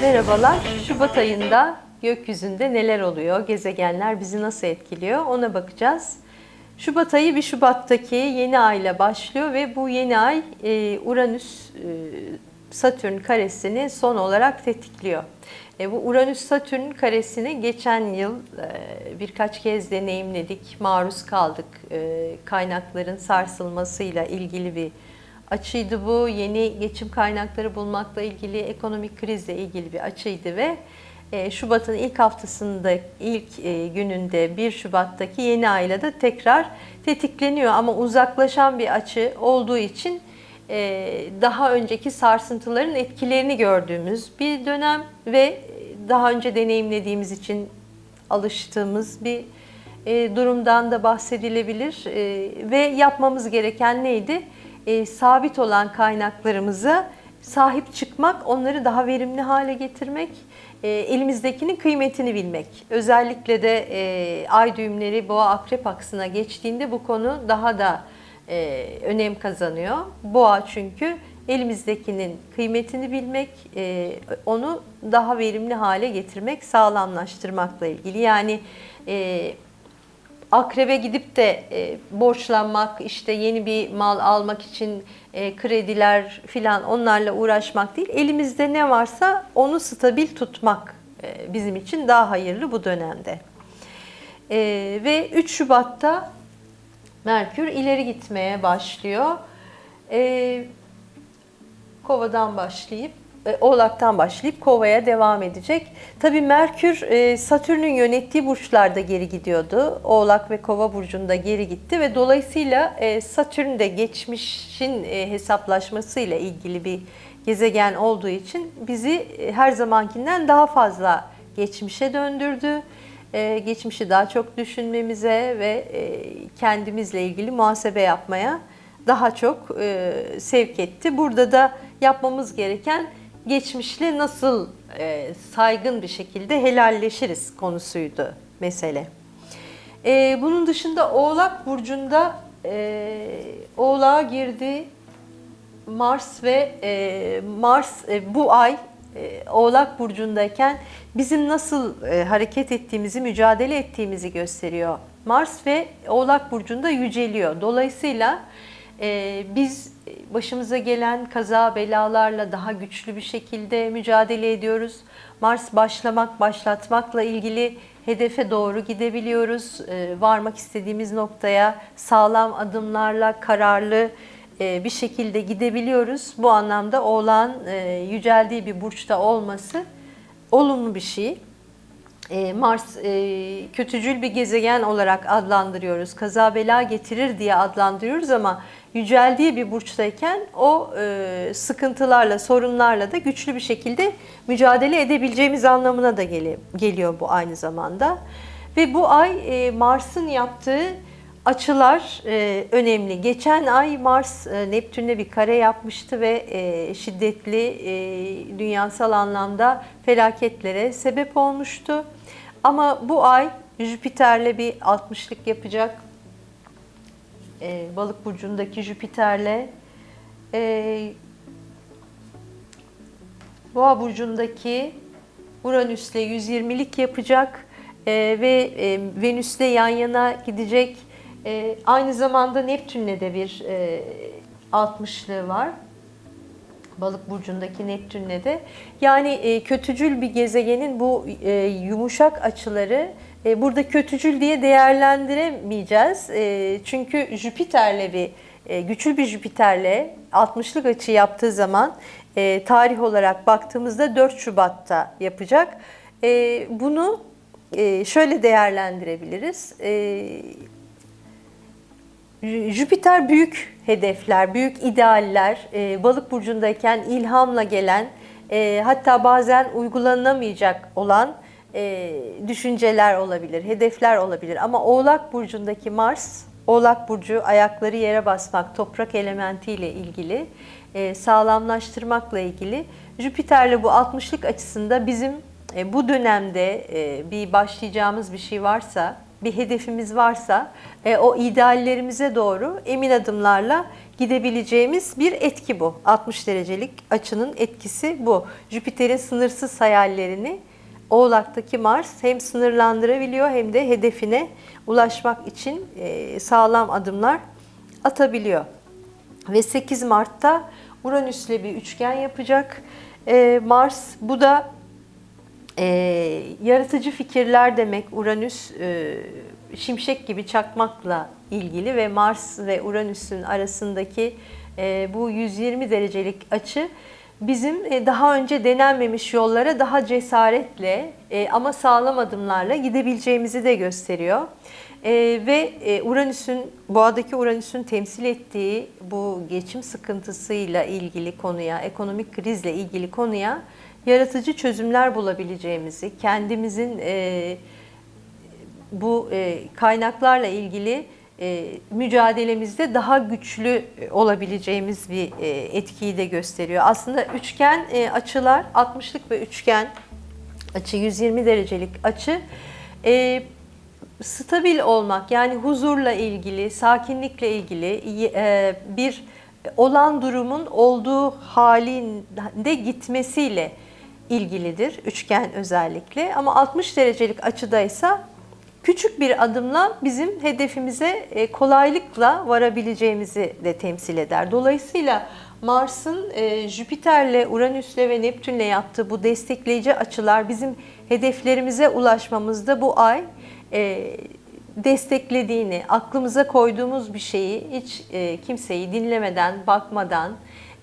Merhabalar. Şubat ayında gökyüzünde neler oluyor? Gezegenler bizi nasıl etkiliyor? Ona bakacağız. Şubat ayı bir Şubat'taki yeni ayla başlıyor ve bu yeni ay e, Uranüs e, Satürn karesini son olarak tetikliyor. E, bu Uranüs Satürn karesini geçen yıl birkaç kez deneyimledik, maruz kaldık. Kaynakların sarsılmasıyla ilgili bir açıydı bu. Yeni geçim kaynakları bulmakla ilgili, ekonomik krizle ilgili bir açıydı ve e, Şubat'ın ilk haftasında, ilk e, gününde 1 Şubat'taki yeni ayla da tekrar tetikleniyor. Ama uzaklaşan bir açı olduğu için e, daha önceki sarsıntıların etkilerini gördüğümüz bir dönem ve daha önce deneyimlediğimiz için alıştığımız bir durumdan da bahsedilebilir. Ve yapmamız gereken neydi? E, sabit olan kaynaklarımıza sahip çıkmak, onları daha verimli hale getirmek, e, elimizdekinin kıymetini bilmek. Özellikle de e, ay düğümleri boğa akrep aksına geçtiğinde bu konu daha da e, önem kazanıyor. Boğa çünkü elimizdekinin kıymetini bilmek, e, onu daha verimli hale getirmek, sağlamlaştırmakla ilgili. Yani e, akrebe gidip de e, borçlanmak, işte yeni bir mal almak için e, krediler filan onlarla uğraşmak değil. Elimizde ne varsa onu stabil tutmak e, bizim için daha hayırlı bu dönemde. E, ve 3 Şubat'ta Merkür ileri gitmeye başlıyor. E, Kova'dan başlayıp Oğlak'tan başlayıp Kova'ya devam edecek. Tabii Merkür e, Satürn'ün yönettiği burçlarda geri gidiyordu. Oğlak ve Kova burcunda geri gitti ve dolayısıyla e, Satürn de geçmişin hesaplaşmasıyla ilgili bir gezegen olduğu için bizi her zamankinden daha fazla geçmişe döndürdü. Geçmişi daha çok düşünmemize ve kendimizle ilgili muhasebe yapmaya daha çok sevk etti. Burada da yapmamız gereken geçmişle nasıl e, saygın bir şekilde helalleşiriz konusuydu mesele. E, bunun dışında Oğlak Burcu'nda e, Oğlak'a girdi Mars ve e, Mars e, bu ay e, Oğlak Burcu'ndayken bizim nasıl e, hareket ettiğimizi, mücadele ettiğimizi gösteriyor. Mars ve Oğlak Burcu'nda yüceliyor. Dolayısıyla e, biz başımıza gelen kaza belalarla daha güçlü bir şekilde mücadele ediyoruz. Mars başlamak, başlatmakla ilgili hedefe doğru gidebiliyoruz. Ee, varmak istediğimiz noktaya sağlam adımlarla, kararlı e, bir şekilde gidebiliyoruz. Bu anlamda Oğlan e, yüceldiği bir burçta olması olumlu bir şey. E, Mars kötücül bir gezegen olarak adlandırıyoruz. Kaza bela getirir diye adlandırıyoruz ama yüceldiği bir burçtayken o e, sıkıntılarla, sorunlarla da güçlü bir şekilde mücadele edebileceğimiz anlamına da gel geliyor bu aynı zamanda. Ve bu ay e, Mars'ın yaptığı açılar e, önemli. Geçen ay Mars e, Neptün'le bir kare yapmıştı ve e, şiddetli e, dünyasal anlamda felaketlere sebep olmuştu. Ama bu ay Jüpiter'le bir 60'lık yapacak e, balık burcundaki Jüpiter'le e, Boğa burcundaki Uranüs'le 120'lik yapacak e, ve e, Venüs'le yan yana gidecek. E, aynı zamanda Neptün'le de bir e, 60'lığı var. Balık burcundaki Neptün'le de. Yani e, kötücül bir gezegenin bu e, yumuşak açıları e, burada kötücül diye değerlendiremeyeceğiz. E, çünkü Jüpiter'le bir e, güçlü bir Jüpiter'le 60'lık açı yaptığı zaman e, tarih olarak baktığımızda 4 Şubat'ta yapacak. E, bunu e, şöyle değerlendirebiliriz. E, Jüpiter büyük hedefler, büyük idealler, e, balık burcundayken ilhamla gelen, e, hatta bazen uygulanamayacak olan e, düşünceler olabilir, hedefler olabilir. Ama Oğlak Burcu'ndaki Mars, Oğlak Burcu ayakları yere basmak, toprak elementiyle ilgili, e, sağlamlaştırmakla ilgili. Jüpiter'le bu 60'lık açısında bizim e, bu dönemde e, bir başlayacağımız bir şey varsa bir hedefimiz varsa e, o ideallerimize doğru emin adımlarla gidebileceğimiz bir etki bu. 60 derecelik açının etkisi bu. Jüpiter'in sınırsız hayallerini Oğlak'taki Mars hem sınırlandırabiliyor hem de hedefine ulaşmak için e, sağlam adımlar atabiliyor. Ve 8 Mart'ta Uranüs'le bir üçgen yapacak. E, Mars bu da e, yaratıcı fikirler demek. Uranüs e, şimşek gibi çakmakla ilgili ve Mars ve Uranüs'ün arasındaki e, bu 120 derecelik açı bizim e, daha önce denenmemiş yollara daha cesaretle e, ama sağlam adımlarla gidebileceğimizi de gösteriyor. E, ve Uranüs'ün, boğadaki Uranüs'ün temsil ettiği bu geçim sıkıntısıyla ilgili konuya, ekonomik krizle ilgili konuya yaratıcı çözümler bulabileceğimizi, kendimizin e, bu e, kaynaklarla ilgili e, mücadelemizde daha güçlü olabileceğimiz bir e, etkiyi de gösteriyor. Aslında üçgen e, açılar, 60'lık ve üçgen açı, 120 derecelik açı e, stabil olmak yani huzurla ilgili, sakinlikle ilgili e, bir olan durumun olduğu halinde gitmesiyle ilgilidir üçgen özellikle ama 60 derecelik açıdaysa küçük bir adımla bizim hedefimize e, kolaylıkla varabileceğimizi de temsil eder. Dolayısıyla Mars'ın e, Jüpiter'le, Uranüs'le ve Neptün'le yaptığı bu destekleyici açılar bizim hedeflerimize ulaşmamızda bu ay e, desteklediğini, aklımıza koyduğumuz bir şeyi hiç kimseyi dinlemeden, bakmadan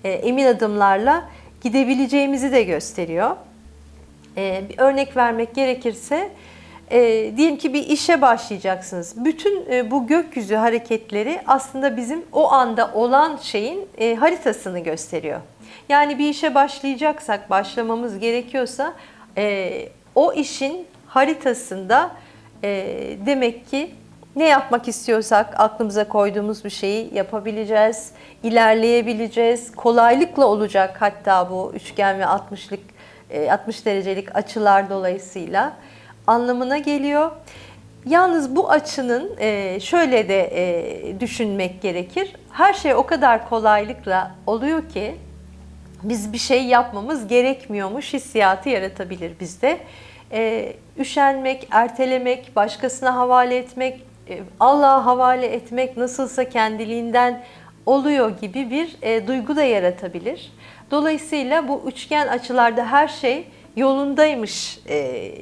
emin adımlarla gidebileceğimizi de gösteriyor. Bir örnek vermek gerekirse, e, diyelim ki bir işe başlayacaksınız. Bütün e, bu gökyüzü hareketleri aslında bizim o anda olan şeyin e, haritasını gösteriyor. Yani bir işe başlayacaksak, başlamamız gerekiyorsa e, o işin haritasında e, demek ki ne yapmak istiyorsak aklımıza koyduğumuz bir şeyi yapabileceğiz, ilerleyebileceğiz. Kolaylıkla olacak hatta bu üçgen ve 60'lık 60 derecelik açılar dolayısıyla anlamına geliyor. Yalnız bu açının e, şöyle de e, düşünmek gerekir. Her şey o kadar kolaylıkla oluyor ki biz bir şey yapmamız gerekmiyormuş hissiyatı yaratabilir bizde. E, üşenmek, ertelemek, başkasına havale etmek, Allah'a havale etmek nasılsa kendiliğinden oluyor gibi bir duygu da yaratabilir. Dolayısıyla bu üçgen açılarda her şey yolundaymış, e,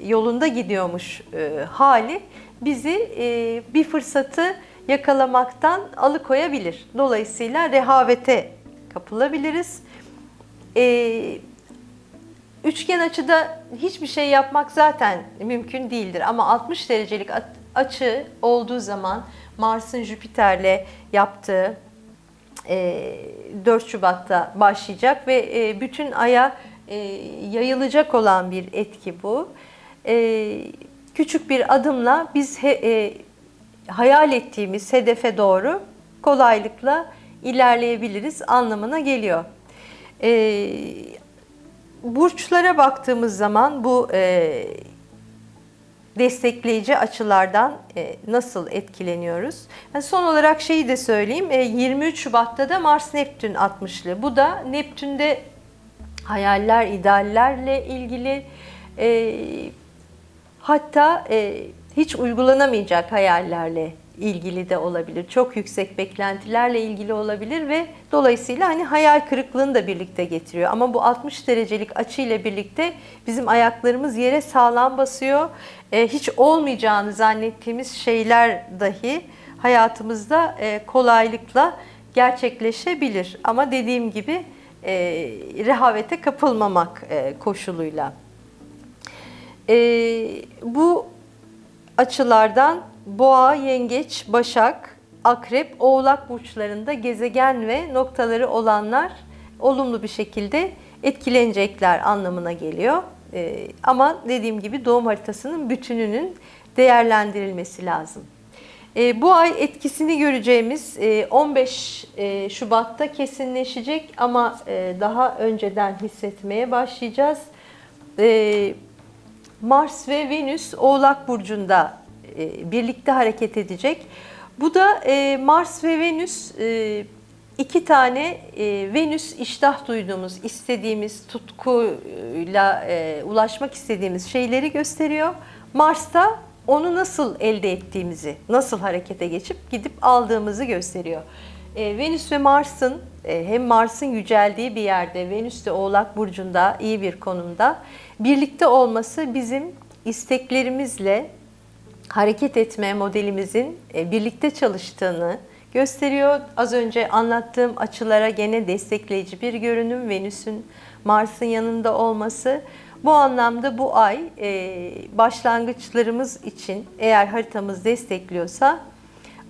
yolunda gidiyormuş e, hali bizi e, bir fırsatı yakalamaktan alıkoyabilir. Dolayısıyla rehavete kapılabiliriz. E, üçgen açıda hiçbir şey yapmak zaten mümkün değildir. Ama 60 derecelik açı olduğu zaman Mars'ın Jüpiter'le yaptığı 4 Şubat'ta başlayacak ve bütün aya e, yayılacak olan bir etki bu. E, küçük bir adımla biz e, hayal ettiğimiz hedefe doğru kolaylıkla ilerleyebiliriz anlamına geliyor. E, burçlara baktığımız zaman bu e, destekleyici açılardan e, nasıl etkileniyoruz? Yani son olarak şeyi de söyleyeyim. E, 23 Şubat'ta da Mars Neptün 60'lı. Bu da Neptün'de hayaller, ideallerle ilgili e, hatta e, hiç uygulanamayacak hayallerle ilgili de olabilir. Çok yüksek beklentilerle ilgili olabilir ve dolayısıyla hani hayal kırıklığını da birlikte getiriyor. Ama bu 60 derecelik açı ile birlikte bizim ayaklarımız yere sağlam basıyor. E, hiç olmayacağını zannettiğimiz şeyler dahi hayatımızda e, kolaylıkla gerçekleşebilir. Ama dediğim gibi e, rehavete kapılmamak e, koşuluyla. E, bu açılardan boğa, yengeç, başak, akrep, oğlak burçlarında gezegen ve noktaları olanlar olumlu bir şekilde etkilenecekler anlamına geliyor. E, ama dediğim gibi doğum haritasının bütününün değerlendirilmesi lazım. E, bu ay etkisini göreceğimiz e, 15 e, Şubat'ta kesinleşecek ama e, daha önceden hissetmeye başlayacağız. E, Mars ve Venüs Oğlak Burcu'nda birlikte hareket edecek. Bu da e, Mars ve Venüs e, iki tane e, Venüs iştah duyduğumuz, istediğimiz, tutkuyla e, ulaşmak istediğimiz şeyleri gösteriyor. Mars da onu nasıl elde ettiğimizi, nasıl harekete geçip gidip aldığımızı gösteriyor. E, Venüs ve Mars'ın e, hem Mars'ın yüceldiği bir yerde, Venüs de Oğlak Burcu'nda iyi bir konumda birlikte olması bizim isteklerimizle hareket etme modelimizin e, birlikte çalıştığını gösteriyor. Az önce anlattığım açılara gene destekleyici bir görünüm Venüs'ün Mars'ın yanında olması. Bu anlamda bu ay e, başlangıçlarımız için eğer haritamız destekliyorsa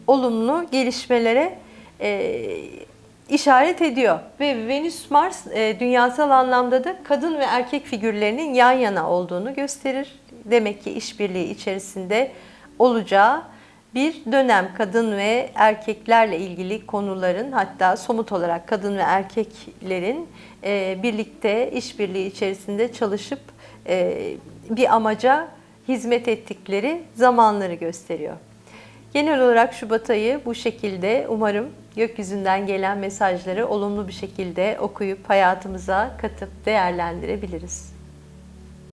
olumlu gelişmelere e, işaret ediyor. Ve Venüs-Mars e, dünyasal anlamda da kadın ve erkek figürlerinin yan yana olduğunu gösterir. Demek ki işbirliği içerisinde olacağı bir dönem kadın ve erkeklerle ilgili konuların hatta somut olarak kadın ve erkeklerin e, birlikte işbirliği içerisinde çalışıp e, bir amaca hizmet ettikleri zamanları gösteriyor. Genel olarak Şubat ayı bu şekilde umarım gökyüzünden gelen mesajları olumlu bir şekilde okuyup hayatımıza katıp değerlendirebiliriz.